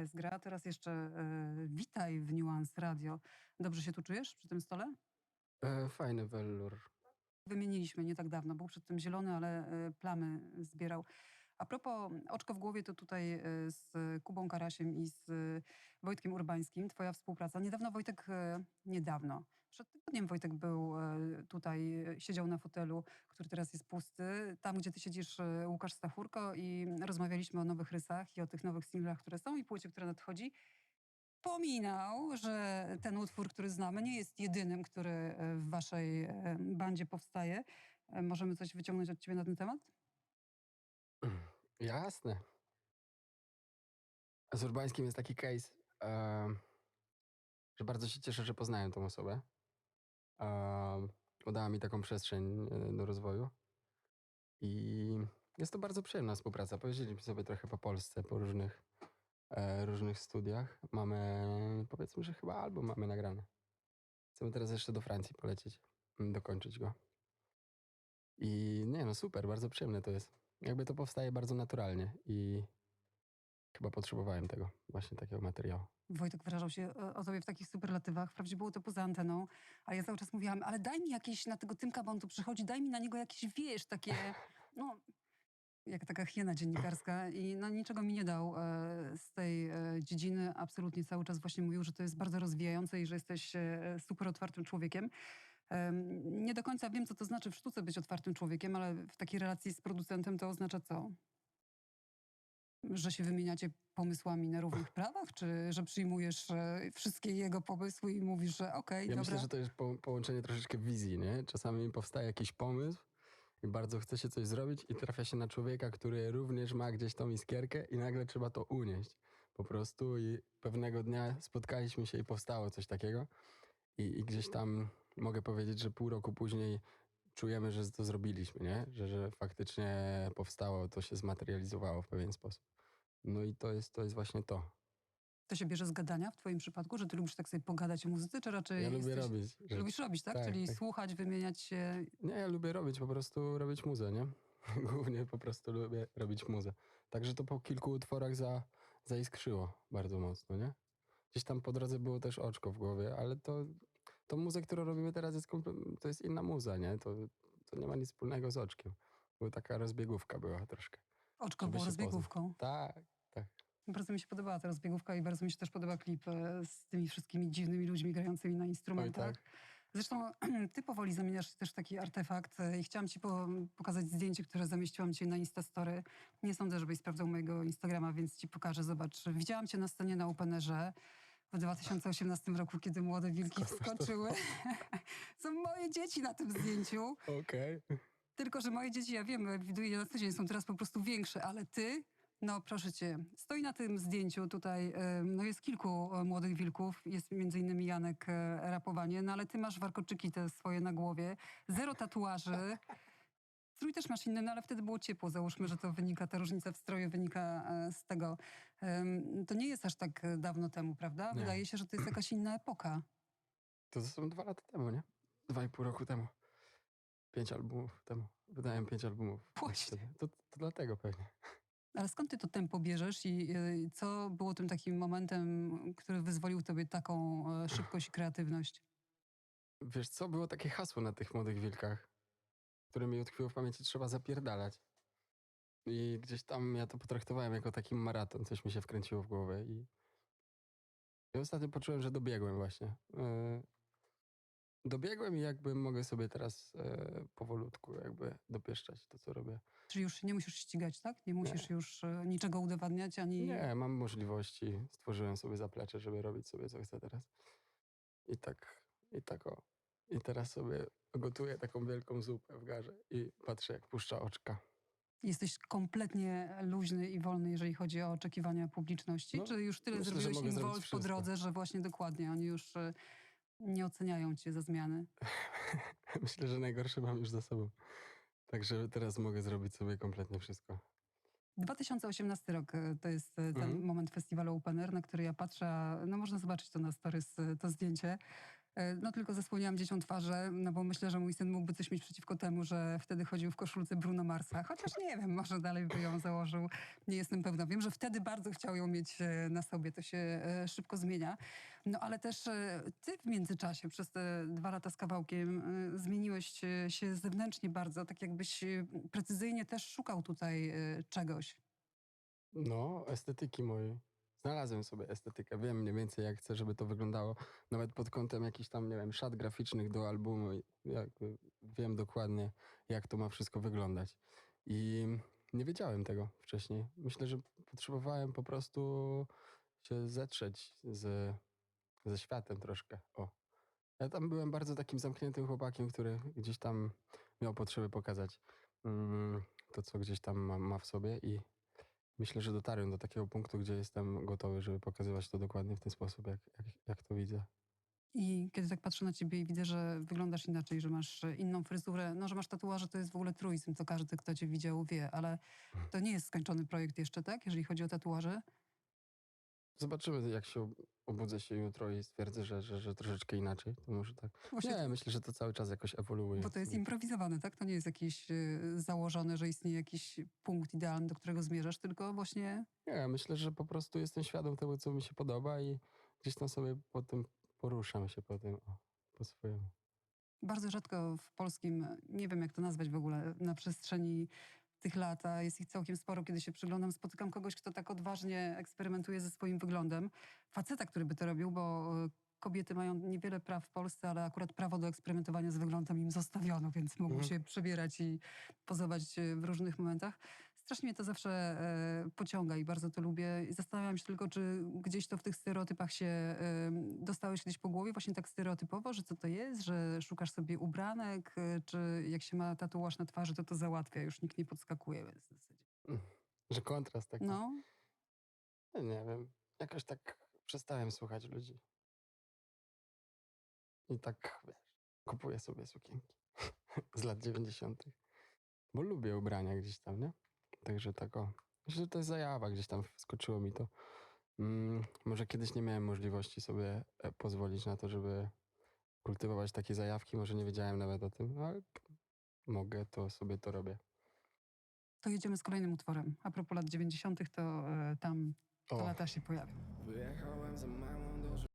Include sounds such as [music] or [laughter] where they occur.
jest gra. Teraz jeszcze e, witaj w Nuance Radio. Dobrze się tu czujesz przy tym stole? E, fajny welur. Wymieniliśmy nie tak dawno. Był przed tym zielony, ale e, plamy zbierał. A propos oczko w głowie, to tutaj e, z Kubą Karasiem i z Wojtkiem Urbańskim, twoja współpraca. Niedawno Wojtek, e, niedawno, przed tygodniem Wojtek był e, tutaj, siedział na fotelu, który teraz jest pusty. Tam, gdzie ty siedzisz, Łukasz Stachurko i rozmawialiśmy o nowych rysach i o tych nowych singlach, które są i płycie, która nadchodzi. Pominał, że ten utwór, który znamy, nie jest jedynym, który w waszej bandzie powstaje. Możemy coś wyciągnąć od ciebie na ten temat? [clears throat] Jasne. Z Urbańskim jest taki case, że bardzo się cieszę, że poznałem tą osobę. E, udała mi taką przestrzeń e, do rozwoju. I jest to bardzo przyjemna współpraca. Pojeździliśmy sobie trochę po Polsce, po różnych, e, różnych studiach. Mamy, powiedzmy, że chyba album mamy nagrany. Chcemy teraz jeszcze do Francji polecieć, m, dokończyć go. I nie no, super, bardzo przyjemne to jest. Jakby to powstaje bardzo naturalnie i chyba potrzebowałem tego, właśnie takiego materiału. Wojtek wyrażał się e, o tobie w takich superlatywach. Wprawdzie było to poza anteną, a ja cały czas mówiłam, ale daj mi jakieś na tego Tymka, bo on tu przychodzi, daj mi na niego jakieś, wiesz, takie, no, jak taka hiena dziennikarska i no niczego mi nie dał e, z tej e, dziedziny. Absolutnie cały czas właśnie mówił, że to jest bardzo rozwijające i że jesteś super otwartym człowiekiem. Nie do końca wiem, co to znaczy w sztuce być otwartym człowiekiem, ale w takiej relacji z producentem to oznacza co? Że się wymieniacie pomysłami na równych prawach? Czy że przyjmujesz e, wszystkie jego pomysły i mówisz, że okej, Ja dobra. myślę, że to jest po, połączenie troszeczkę wizji, nie? Czasami powstaje jakiś pomysł i bardzo chce się coś zrobić i trafia się na człowieka, który również ma gdzieś tą iskierkę i nagle trzeba to unieść po prostu i pewnego dnia spotkaliśmy się i powstało coś takiego i, i gdzieś tam mogę powiedzieć, że pół roku później czujemy, że to zrobiliśmy, nie? Że, że faktycznie powstało, to się zmaterializowało w pewien sposób. No i to jest, to jest właśnie to. To się bierze z gadania w twoim przypadku, że ty lubisz tak sobie pogadać o muzyce, czy raczej Ja lubię jesteś... robić. rzeczy. Lubisz robić, tak? Tak, Czyli tak. słuchać, wymieniać się. Nie, ja lubię robić, po prostu robić muzę, nie? [laughs] Głównie po prostu lubię robić muzę. Także to po kilku utworach za, zaiskrzyło bardzo mocno, nie? Gdzieś tam po drodze było też oczko w głowie, ale to, to muzę, którą robimy teraz jest, to jest inna muza, nie? To, to nie ma nic wspólnego z oczkiem. Bo taka rozbiegówka była troszkę. Oczko było poznać. rozbiegówką. Tak, tak. Bardzo mi się podobała ta rozbiegówka i bardzo mi się też podoba klip e, z tymi wszystkimi dziwnymi ludźmi grającymi na Oj, instrumentach. tak. Zresztą [clears throat] ty powoli zamieniasz też taki artefakt e, i chciałam ci po, pokazać zdjęcie, które zamieściłam cię na Instastory. Nie sądzę, żebyś sprawdzał mojego Instagrama, więc ci pokażę. Zobacz, widziałam cię na scenie na Openerze w 2018 roku, kiedy Młode Wilki wskoczyły. [laughs] Są moje dzieci na tym zdjęciu. Okej. Tylko, że moje dzieci, ja wiem, widuję je na co dzień, są teraz po prostu większe, ale ty, no proszę cię, stoi na tym zdjęciu tutaj, e, no jest kilku e, młodych wilków, jest między innymi Janek e, Rapowanie, no ale ty masz warkoczyki te swoje na głowie, zero tatuaży. Strój też masz inny, no ale wtedy było ciepło. Załóżmy, że to wynika, ta różnica w stroju wynika e, z tego. To nie jest aż tak e, dawno temu, prawda? Nie. Wydaje się, że to jest jakaś inna epoka. To są dwa lata temu, nie? Dwa i pół roku temu. Pięć albumów temu. Wydałem pięć albumów. Właśnie. To, to dlatego pewnie. Ale skąd ty to tempo bierzesz i y, co było tym takim momentem, który wyzwolił tobie taką e, szybkość i kreatywność? Wiesz co, było takie hasło na tych młodych wilkach, które mi utkwiło w pamięci, trzeba zapierdalać. I gdzieś tam ja to potraktowałem jako taki maraton, coś mi się wkręciło w głowę i, i ostatnio poczułem, że dobiegłem właśnie. Yy, dobiegłem i jakby mogę sobie teraz yy, powolutku jakby dopieszczać to, co robię. Czyli już nie musisz ścigać, tak? Nie musisz już e, niczego udowadniać, ani... Nie, mam możliwości, stworzyłem sobie zaplecze, żeby robić sobie co chcę teraz. I tak, i tak o. I teraz sobie gotuję taką wielką zupę w garze i patrzę jak puszcza oczka. Jesteś kompletnie luźny i wolny, jeżeli chodzi o oczekiwania publiczności? No, Czy już tyle myślę, zrobiłeś wolf po drodze, że właśnie dokładnie, oni już e, nie oceniają cię za zmiany? [laughs] Myślę, że najgorsze mam już za sobą. Także teraz mogę zrobić sobie kompletnie wszystko. 2018 rok e, to jest e, ten Mhm. moment festiwalu Open Air, na który ja patrzę, no można zobaczyć to na stories, to zdjęcie. E, No tylko zasłoniłam dzieciom twarze, no bo myślę, że mój syn mógłby coś mieć przeciwko temu, że wtedy chodził w koszulce Bruno Marsa. Chociaż nie wiem, może dalej by ją założył. Nie jestem pewna. Wiem, że wtedy bardzo chciał ją mieć e, na sobie. To się e, szybko zmienia. No ale też ty w międzyczasie, przez te dwa lata z kawałkiem, zmieniłeś się zewnętrznie bardzo. Tak jakbyś precyzyjnie też szukał tutaj czegoś. No, estetyki mojej. Znalazłem sobie estetykę. Wiem mniej więcej, jak chcę, żeby to wyglądało. Nawet pod kątem jakichś tam, nie wiem, szat graficznych do albumu. Jakby wiem dokładnie, jak to ma wszystko wyglądać. I nie wiedziałem tego wcześniej. Myślę, że potrzebowałem po prostu się zetrzeć z, ze światem troszkę. O. Ja tam byłem bardzo takim zamkniętym chłopakiem, który gdzieś tam miał potrzeby pokazać mm, to, co gdzieś tam ma, ma w sobie i Myślę, że dotarłem do takiego punktu, gdzie jestem gotowy, żeby pokazywać to dokładnie w ten sposób, jak, jak, jak to widzę. I kiedy tak patrzę na ciebie i widzę, że wyglądasz inaczej, że masz e, inną fryzurę, no że masz tatuaże, to jest w ogóle truizm, to każdy, kto cię widział, wie, ale to nie jest skończony projekt jeszcze, tak? Jeżeli chodzi o tatuaże. Zobaczymy, jak się obudzę się jutro i stwierdzę, że, że, że troszeczkę inaczej. To może tak. Właśnie Nie, myślę, że to cały czas jakoś ewoluuje. Bo to jest improwizowane, tak? To nie jest jakieś e, założone, że istnieje jakiś punkt idealny, do którego zmierzasz, tylko właśnie Nie, myślę, że po prostu jestem świadom tego, co mi się podoba i gdzieś tam sobie po tym poruszam się po tym, o, po swojemu. bardzo rzadko w polskim, nie wiem jak to nazwać w ogóle, na przestrzeni tych lat, a jest ich całkiem sporo, kiedy się przyglądam, spotykam kogoś, kto tak odważnie eksperymentuje ze swoim wyglądem. Faceta, który by to robił, bo e, kobiety mają niewiele praw w Polsce, ale akurat prawo do eksperymentowania z wyglądem im zostawiono, więc mogą Mhm. się przebierać i pozować e, w różnych momentach. Strasznie mnie to zawsze e, pociąga i bardzo to lubię. Zastanawiam się tylko, czy gdzieś to w tych stereotypach się e, dostałeś kiedyś po głowie, właśnie tak stereotypowo, że co to jest, że szukasz sobie ubranek, e, czy jak się ma tatuaż na twarzy, to to załatwia, już nikt nie podskakuje. Więc w zasadzie. Że kontrast taki. No, Ja Nie wiem. Jakoś tak przestałem słuchać ludzi. I tak, wiesz, kupuję sobie sukienki [laughs] z lat 90. Bo lubię ubrania gdzieś tam, nie? Także tak o. Myślę, że to jest zajawa, gdzieś tam wskoczyło mi to. Mm, może kiedyś nie miałem możliwości sobie e, pozwolić na to, żeby kultywować takie zajawki. Może nie wiedziałem nawet o tym, no ale mogę, to sobie to robię. to jedziemy z kolejnym utworem. A propos lat 90., to e, tam te lata się pojawią.